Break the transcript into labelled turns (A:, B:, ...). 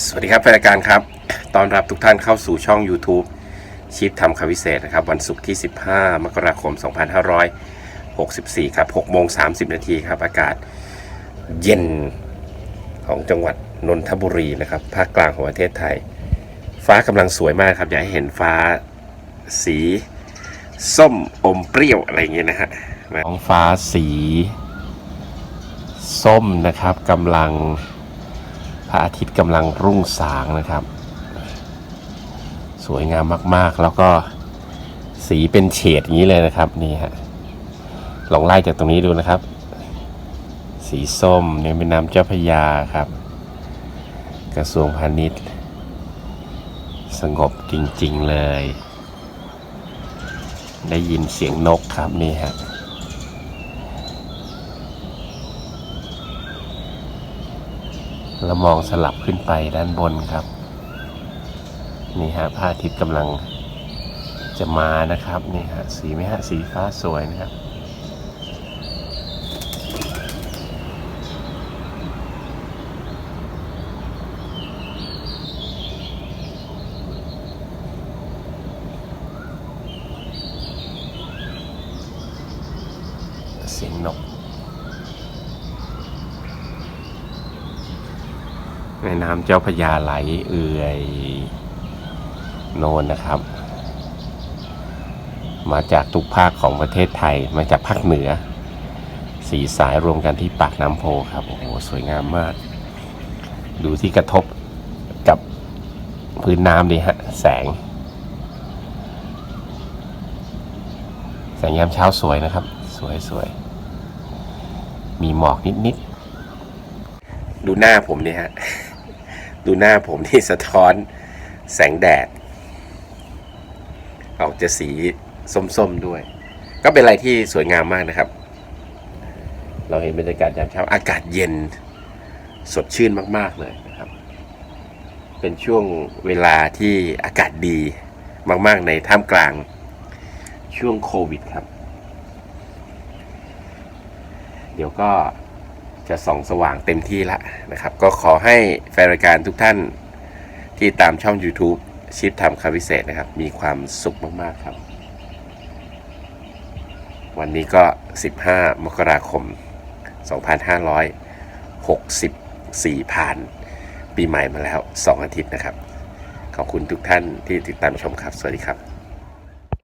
A: สวัสดีครับแฟนรายการครับ ตอนรับทุกท่านเข้าสู่ช่อง YouTube ชีพทำคำวิเศษนะครับ วันศุกร์ที่ 15 มกราคม 2564 ครับ6โมง30 นาทีครับ อากาศเย็นของจังหวัดนนทบุรีนะครับ ภาคกลางของประเทศไทย ฟ้ากำลังสวยมากครับ อยากให้เห็นฟ้าสี ส้มอมเปรี้ยวอะไรอย่างเงี้ยนะฮะท้องฟ้าสี ส้มนะครับกำลัง ระอาทิตย์กำลังรุ่งสางนะครับ สวยงามมากๆ แล้วก็สีเป็นเฉดอย่างนี้เลยนะครับนี่ฮะลองไล่จากตรงนี้ดูนะครับ สีส้มเนี่ยเป็นน้ำเจ้าพยาครับ กระทรวงพาณิชย์ สงบจริงๆเลย ได้ยินเสียงนกครับนี่ฮะ แล้วมองสลับขึ้นไปด้านบนครับ นี่ฮะพระอาทิตย์กำลังจะมานะครับนี่ฮะสีไหมฮะสีฟ้าสวยนะครับเสียงนก แม่น้ำเจ้าพระยาไหลเอื่อยโนนนะครับ มาจากทุกภาคของประเทศไทย มาจากภาคเหนือ สีสายรวมกันที่ปากน้ำโพครับโอ้โหสวยงามมาก ดูที่กระทบกับพื้นน้ำดีฮะ แสง แสงยามเช้าสวยนะครับ สวยสวย มีหมอกนิดๆดูหน้าผมเนี่ยฮะ ดูหน้าผมที่สะท้อนแสงแดด ออกจะสีส้มๆด้วย ก็เป็นอะไรที่สวยงามมากนะครับ เราเห็นบรรยากาศยามเช้าอากาศเย็นสดชื่นมาก ๆ เลยนะครับ เป็นช่วงเวลาที่อากาศดีมาก ๆ ในท่ามกลางช่วงโควิดครับ เดี๋ยวก็ จะส่องสว่างเต็มที่ละนะครับ ก็ขอให้แฟนรายการทุกท่านที่ตามช่อง YouTube ชิปทำคำพิเศษนะครับ มีความสุขมากๆครับ วันนี้ก็ 15 มกราคม 2564 ผ่าน ปีใหม่มาแล้ว 2 อาทิตย์นะครับ ขอบคุณทุกท่านที่ติดตามชมครับ สวัสดีครับ